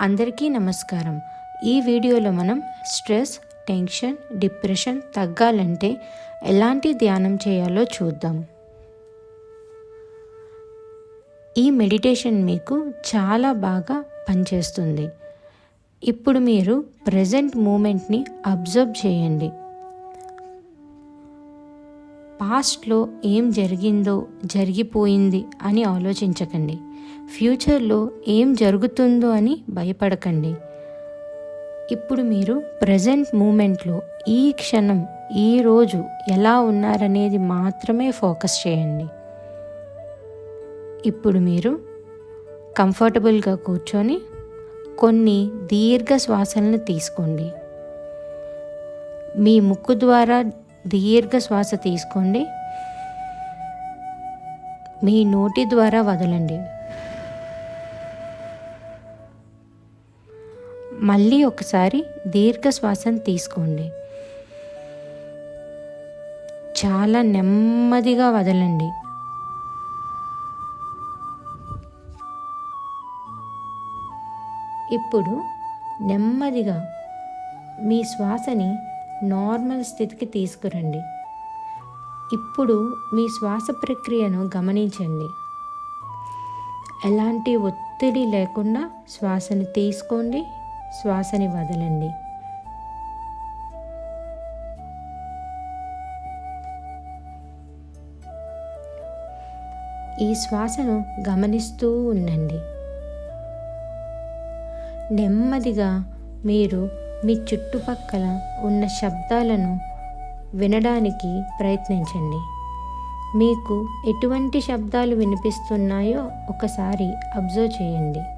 అందరికీ నమస్కారం. ఈ వీడియోలో మనం స్ట్రెస్ టెన్షన్ డిప్రెషన్ తగ్గాలంటే ఎలాంటి ధ్యానం చేయాలో చూద్దాం. ఈ మెడిటేషన్ మీకు చాలా బాగా పనిచేస్తుంది. ఇప్పుడు మీరు ప్రజెంట్ మూమెంట్ని అబ్జర్వ్ చేయండి. పాస్ట్లో ఏం జరిగిందో జరిగిపోయింది అని ఆలోచించకండి. ఫ్యూచర్లో ఏం జరుగుతుందో అని భయపడకండి. ఇప్పుడు మీరు ప్రజెంట్ మూమెంట్లో ఈ క్షణం ఈ రోజు ఎలా ఉన్నారనేది మాత్రమే ఫోకస్ చేయండి. ఇప్పుడు మీరు కంఫర్టబుల్గా కూర్చొని కొన్ని దీర్ఘ శ్వాసలను తీసుకోండి. మీ ముక్కు ద్వారా దీర్ఘ శ్వాస తీసుకోండి. మీ నోటి ద్వారా వదలండి. మళ్ళీ ఒకసారి దీర్ఘ శ్వాసను తీసుకోండి. చాలా నెమ్మదిగా వదలండి. ఇప్పుడు నెమ్మదిగా మీ శ్వాసని నార్మల్ స్థితికి తీసుకురండి. ఇప్పుడు మీ శ్వాస ప్రక్రియను గమనించండి. ఎలాంటి ఒత్తిడి లేకుండా శ్వాసను తీసుకోండి. శ్వాసని వదలండి. ఈ శ్వాసను గమనిస్తూ ఉండండి. నెమ్మదిగా మీరు మీ చుట్టుపక్కల ఉన్న శబ్దాలను వినడానికి ప్రయత్నించండి. మీకు ఎటువంటి శబ్దాలు వినిపిస్తున్నాయో ఒకసారి అబ్జర్వ్ చేయండి.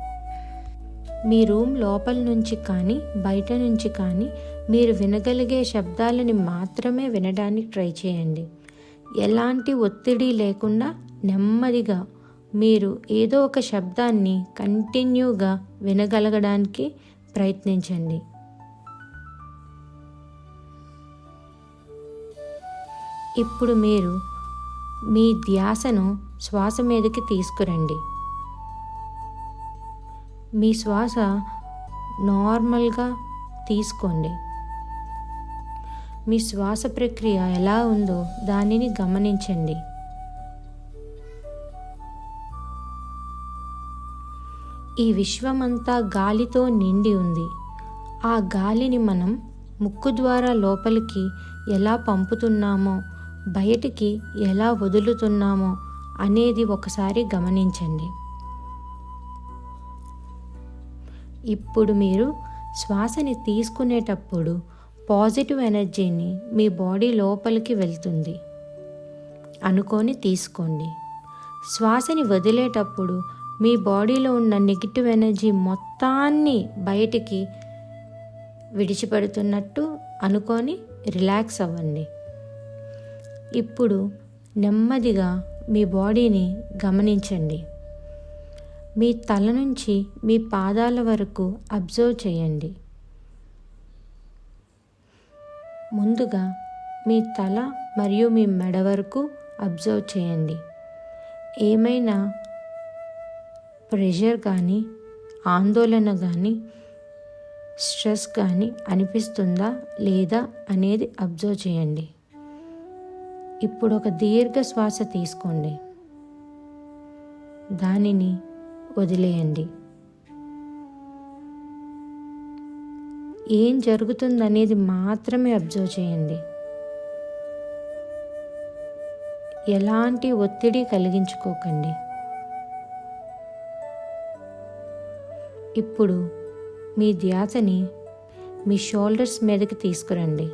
మీ రూమ్ లోపల నుంచి కానీ బయట నుంచి కానీ మీరు వినగలిగే శబ్దాలని మాత్రమే వినడానికి ట్రై చేయండి. ఎలాంటి ఒత్తిడి లేకుండా నెమ్మదిగా మీరు ఏదో ఒక శబ్దాన్ని కంటిన్యూగా వినగలగడానికి ప్రయత్నించండి. ఇప్పుడు మీరు మీ ధ్యాసను శ్వాస మీదకి తీసుకురండి. మీ శ్వాస నార్మల్గా తీసుకోండి. మీ శ్వాస ప్రక్రియ ఎలా ఉందో దానిని గమనించండి. ఈ విశ్వమంతా గాలితో నిండి ఉంది. ఆ గాలిని మనం ముక్కు ద్వారా లోపలికి ఎలా పంపుతున్నామో బయటికి ఎలా వదులుతున్నామో అనేది ఒకసారి గమనించండి. ఇప్పుడు మీరు శ్వాసని తీసుకునేటప్పుడు పాజిటివ్ ఎనర్జీని మీ బాడీ లోపలికి వెళ్తుంది. అనుకొని తీసుకోండి. శ్వాసని వదిలేటప్పుడు మీ బాడీలో ఉన్న నెగిటివ్ ఎనర్జీ మొత్తాన్ని బయటికి విడిచిపెడుతున్నట్టు అనుకొని రిలాక్స్ అవ్వండి. ఇప్పుడు నెమ్మదిగా మీ బాడీని గమనించండి. మీ తల నుంచి మీ పాదాల వరకు అబ్జర్వ్ చేయండి. ముందుగా మీ తల మరియు మీ మెడ వరకు అబ్జర్వ్ చేయండి. ఏమైనా ప్రెషర్ కానీ ఆందోళన కానీ స్ట్రెస్ కానీ అనిపిస్తుందా లేదా అనేది అబ్జర్వ్ చేయండి. ఇప్పుడు ఒక దీర్ఘ శ్వాస తీసుకోండి. దానిని వదిలేయండి. ఏం జరుగుతుందనేది మాత్రమే అబ్జర్వ్ చేయండి. ఎలాంటి ఒత్తిడి కలిగించుకోకండి. ఇప్పుడు మీ ధ్యాసని మీ షోల్డర్స్ మీదకి తీసుకురండి.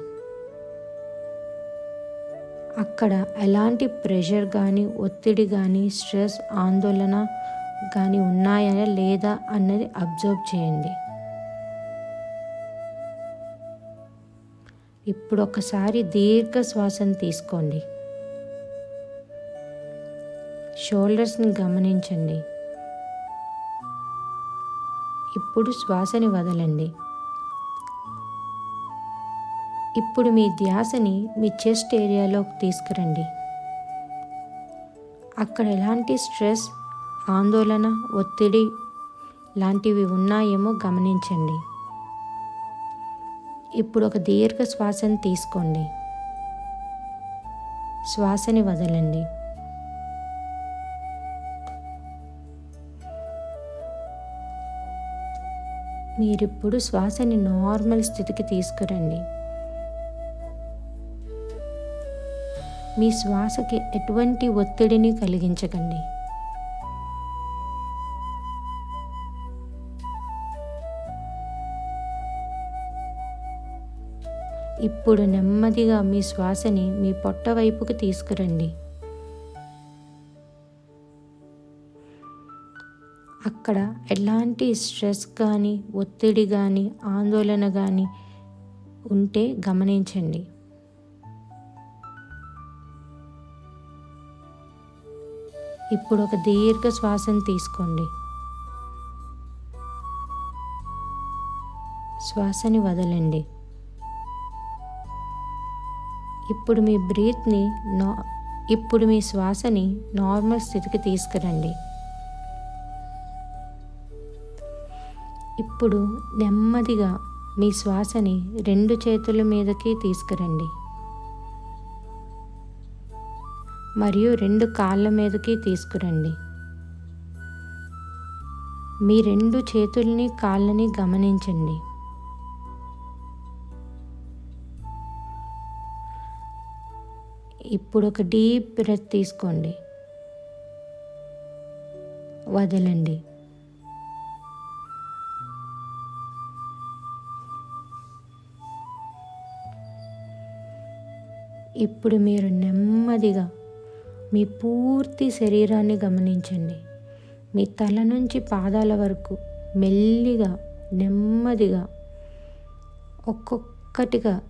అక్కడ ఎలాంటి ప్రెషర్ కానీ ఒత్తిడి కానీ స్ట్రెస్ ఆందోళన కానీ ఉన్నాయా లేదా అన్నది అబ్జర్వ్ చేయండి. ఇప్పుడు ఒకసారి దీర్ఘ శ్వాసను తీసుకోండి. షోల్డర్స్ని గమనించండి. ఇప్పుడు శ్వాసని వదలండి. ఇప్పుడు మీ ధ్యాసని మీ చెస్ట్ ఏరియాలోకి తీసుకురండి. అక్కడ ఎలాంటి స్ట్రెస్ ఆందోళన ఒత్తిడి లాంటివి ఉన్నాయేమో గమనించండి. ఇప్పుడు ఒక దీర్ఘ శ్వాసను తీసుకోండి. శ్వాసని వదలండి. మీరిప్పుడు శ్వాసని నార్మల్ స్థితికి తీసుకురండి. మీ శ్వాసకి ఎటువంటి ఒత్తిడిని కలిగించకండి. ఇప్పుడు నెమ్మదిగా మీ శ్వాసని మీ పొట్ట వైపుకు తీసుకురండి. అక్కడ ఎలాంటి స్ట్రెస్ కానీ ఒత్తిడి కానీ ఆందోళన కానీ ఉంటే గమనించండి. ఇప్పుడు ఒక దీర్ఘ శ్వాసను తీసుకోండి. శ్వాసని వదలండి. ఇప్పుడు మీ బ్రీత్ని నా ఇప్పుడు మీ శ్వాసని నార్మల్ స్థితికి తీసుకురండి. ఇప్పుడు నెమ్మదిగా మీ శ్వాసని రెండు చేతుల మీదకి తీసుకురండి. మరియు రెండు కాళ్ళ మీదకి తీసుకురండి. మీ రెండు చేతుల్ని కాళ్ళని గమనించండి. ఇప్పుడు ఒక డీప్ బ్రెత్ తీసుకోండి. వదలండి. ఇప్పుడు మీరు నెమ్మదిగా మీ పూర్తి శరీరాన్ని గమనించండి. మీ తల నుంచి పాదాల వరకు మెల్లిగా నెమ్మదిగా ఒక్కొక్కటిగా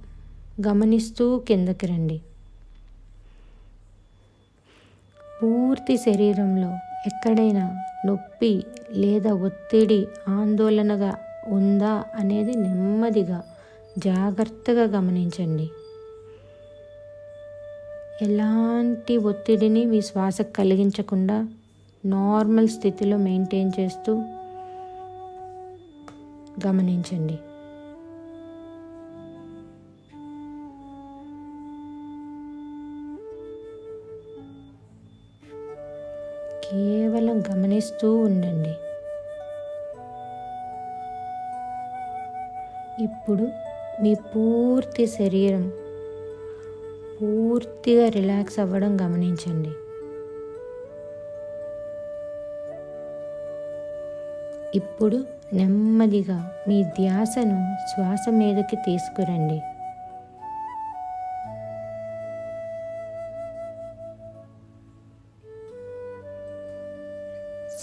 గమనిస్తూ కిందకి రండి. పూర్తి శరీరంలో ఎక్కడైనా నొప్పి లేదా ఒత్తిడి ఆందోళనగా ఉందా అనేది నెమ్మదిగా జాగ్రత్తగా గమనించండి. ఎలాంటి ఒత్తిడిని మీ శ్వాసకు కలిగించకుండా నార్మల్ స్థితిలో మెయింటైన్ చేస్తూ గమనించండి. కేవలం గమనిస్తూ ఉండండి. ఇప్పుడు మీ పూర్తి శరీరం పూర్తిగా రిలాక్స్ అవ్వడం గమనించండి. ఇప్పుడు నెమ్మదిగా మీ ధ్యాసను శ్వాస మీదకి తీసుకురండి.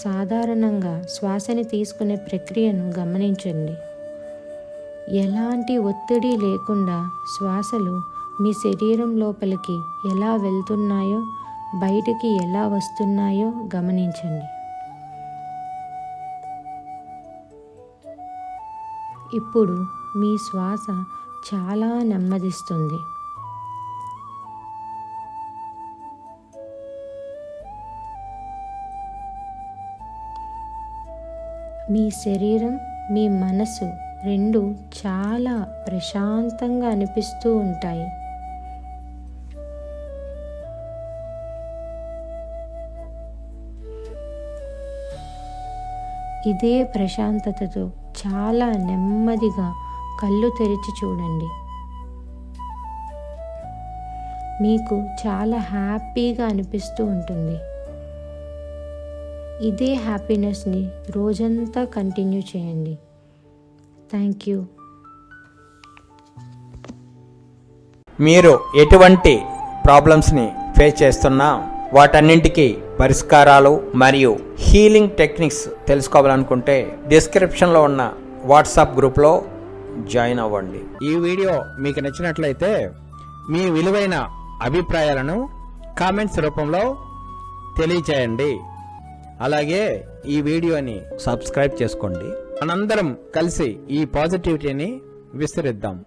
సాధారణంగా శ్వాసని తీసుకునే ప్రక్రియను గమనించండి. ఎలాంటి ఒత్తిడి లేకుండా శ్వాసలు మీ శరీరం లోపలికి ఎలా వెళ్తున్నాయో బయటికి ఎలా వస్తున్నాయో గమనించండి. ఇప్పుడు మీ శ్వాస చాలా నెమ్మదిస్తుంది. మీ శరీరం మీ మనసు రెండు చాలా ప్రశాంతంగా అనిపిస్తూ ఉంటాయి. ఇదే ప్రశాంతతతో చాలా నెమ్మదిగా కళ్ళు తెరిచి చూడండి. మీకు చాలా హ్యాపీగా అనిపిస్తూ ఉంటుంది. ఇదే హ్యాపీనెస్ని రోజంతా కంటిన్యూ చేయండి. Thank you. మీరు ఎటువంటి ప్రాబ్లమ్స్ని ఫేస్ చేస్తున్నా వాటన్నింటికి పరిష్కారాలు మరియు హీలింగ్ టెక్నిక్స్ తెలుసుకోవాలనుకుంటే డిస్క్రిప్షన్లో ఉన్న వాట్సాప్ గ్రూప్లో జాయిన్ అవ్వండి. ఈ వీడియో మీకు నచ్చినట్లయితే మీ విలువైన అభిప్రాయాలను కామెంట్స్ రూపంలో తెలియచేయండి. అలాగే ఈ వీడియోని సబ్స్క్రైబ్ చేసుకోండి. మనందరం కలిసి ఈ పాజిటివిటీని విస్తరిద్దాం.